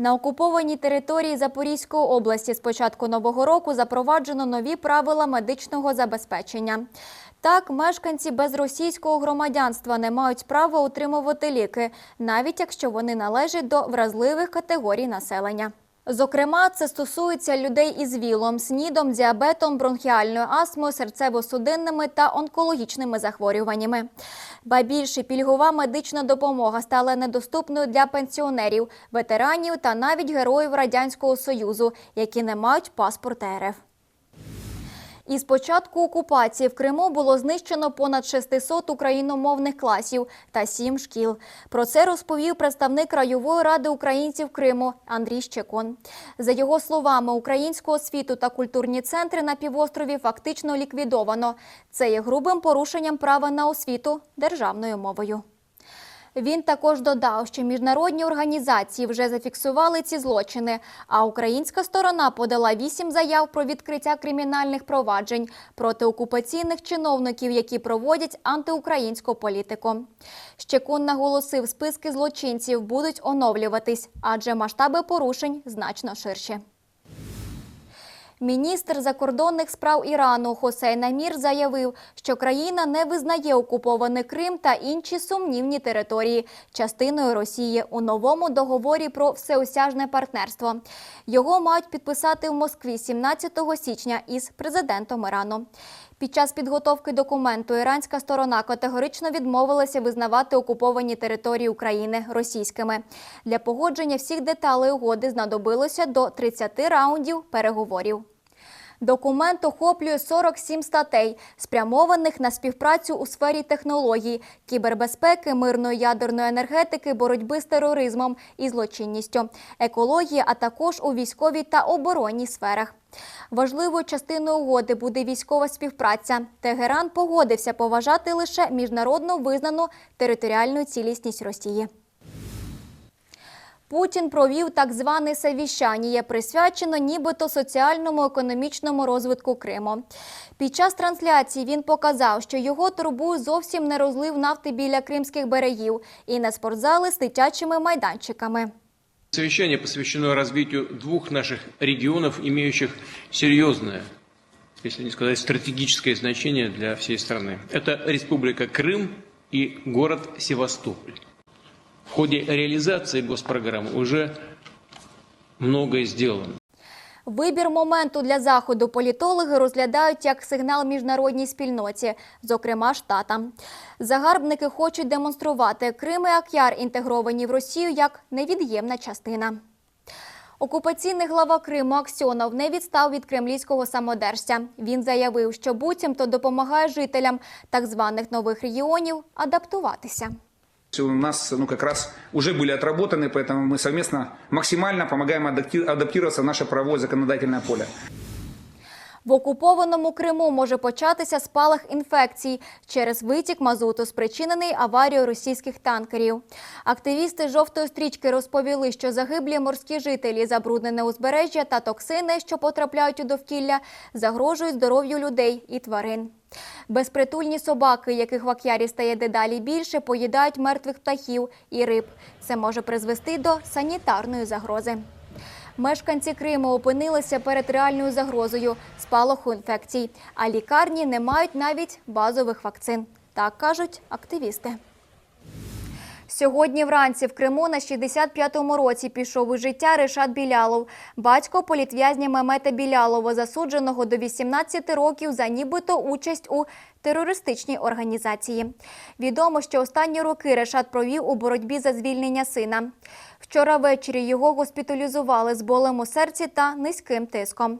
На окупованій території Запорізької області з початку нового року запроваджено нові правила медичного забезпечення. Так, мешканці без російського громадянства не мають права отримувати ліки, навіть якщо вони належать до вразливих категорій населення. Зокрема, це стосується людей із ВІЛом, СНІДом, діабетом, бронхіальною астмою, серцево-судинними та онкологічними захворюваннями. Ба більше пільгова медична допомога стала недоступною для пенсіонерів, ветеранів та навіть героїв Радянського Союзу, які не мають паспорта РФ. Із початку окупації в Криму було знищено понад 600 україномовних класів та 7 шкіл. Про це розповів представник Краєвої ради українців Криму Андрій Щекон. За його словами, українську освіту та культурні центри на півострові фактично ліквідовано. Це є грубим порушенням права на освіту державною мовою. Він також додав, що міжнародні організації вже зафіксували ці злочини, а українська сторона подала вісім заяв про відкриття кримінальних проваджень проти окупаційних чиновників, які проводять антиукраїнську політику. Щекун наголосив, списки злочинців будуть оновлюватись, адже масштаби порушень значно ширші. Міністр закордонних справ Ірану Хосейн Амір заявив, що країна не визнає окупований Крим та інші сумнівні території частиною Росії у новому договорі про всеосяжне партнерство. Його мають підписати в Москві 17 січня із президентом Ірану. Під час підготовки документу іранська сторона категорично відмовилася визнавати окуповані території України російськими. Для погодження всіх деталей угоди знадобилося до 30 раундів переговорів. Документ охоплює 47 статей, спрямованих на співпрацю у сфері технологій, кібербезпеки, мирної ядерної енергетики, боротьби з тероризмом і злочинністю, екології, а також у військовій та оборонній сферах. Важливою частиною угоди буде військова співпраця. Тегеран погодився поважати лише міжнародно визнану територіальну цілісність Росії. Путін провів так зване совіщання, присвячено нібито соціальному економічному розвитку Криму. Під час трансляції він показав, що його турбує зовсім не розлив нафти біля кримських берегів і не спортзали з дитячими майданчиками. Совещание посвящено развитию двух наших регионов, имеющих серьезное, если не сказать стратегическое значение для всей страны. Это Республика Крым и город Севастополь. Ходе реализации госпрограммы уже многое сделано. Вибір моменту для заходу політологи розглядають як сигнал міжнародній спільноті, зокрема штатам. Загарбники хочуть демонструвати Крим і Акяр інтегровані в Росію як невід'ємна частина. Окупаційний глава Криму Аксьонов не відстав від кремлівського самодержця. Він заявив, що буцімто допомагає жителям так званих нових регіонів адаптуватися У нас ну, как раз уже были отработаны, поэтому мы совместно максимально помогаем адапти- адаптироваться в наше правовое законодательное поле. В окупованому Криму може початися спалах інфекцій через витік мазуту, спричинений аварією російських танкерів. Активісти жовтої стрічки розповіли, що загиблі морські жителі, забруднене узбережжя та токсини, що потрапляють у довкілля, загрожують здоров'ю людей і тварин. Безпритульні собаки, яких в акярі стає дедалі більше, поїдають мертвих птахів і риб. Це може призвести до санітарної загрози. Мешканці Криму опинилися перед реальною загрозою спалаху інфекцій, а лікарні не мають навіть базових вакцин. Так кажуть активісти. Сьогодні вранці в Криму на 65-му році пішов у життя Решат Білялов, батько політв'язня Мемета Білялова, засудженого до 18 років за нібито участь у терористичній організації. Відомо, що останні роки Решат провів у боротьбі за звільнення сина. Вчора ввечері його госпіталізували з болем у серці та низьким тиском.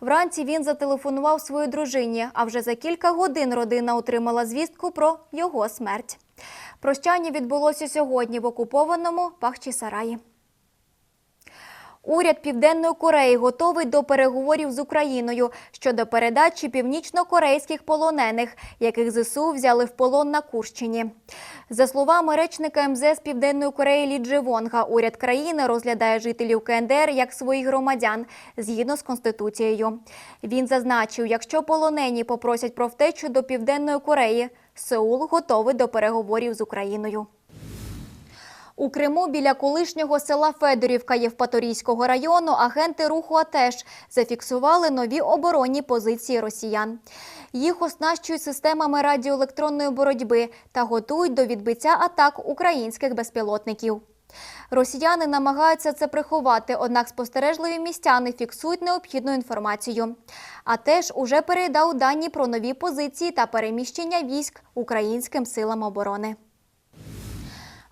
Вранці він зателефонував своїй дружині, а вже за кілька годин родина отримала звістку про його смерть. Прощання відбулося сьогодні в окупованому Бахчисараї. Уряд Південної Кореї готовий до переговорів з Україною щодо передачі північно-корейських полонених, яких ЗСУ взяли в полон на Курщині. За словами речника МЗС Південної Кореї Лі Дживонга, уряд країни розглядає жителів КНДР як своїх громадян згідно з конституцією. Він зазначив, якщо полонені попросять про втечу до Південної Кореї, Сеул готовий до переговорів з Україною. У Криму біля колишнього села Федорівка Євпаторійського району агенти руху АТЕШ зафіксували нові оборонні позиції росіян. Їх оснащують системами радіоелектронної боротьби та готують до відбиття атак українських безпілотників. Росіяни намагаються це приховати, однак спостережливі містяни фіксують необхідну інформацію. А теж уже передав дані про нові позиції та переміщення військ українським силам оборони.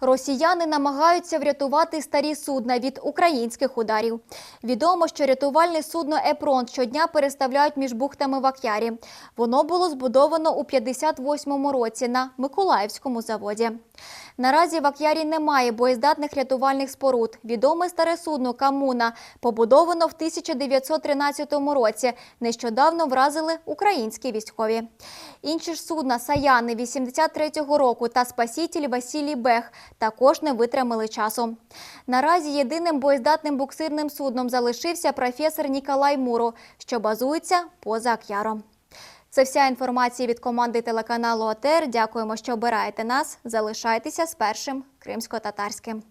Росіяни намагаються врятувати старі судна від українських ударів. Відомо, що рятувальне судно Епрон щодня переставляють між бухтами в Акярі. Воно було збудовано у 58-му році на Миколаївському заводі. Наразі в Акярі немає боєздатних рятувальних споруд. Відоме старе судно Камуна побудовано в 1913 році. Нещодавно вразили українські військові. Інші ж судна Саяни 83-го року та Спасітель Василій Бех також не витримали часу. Наразі єдиним боєздатним буксирним судном залишився професор Ніколай Муро, що базується поза Акяром. Це вся інформація від команди телеканалу ОТР. Дякуємо, що обираєте нас. Залишайтеся з першим кримсько-татарським.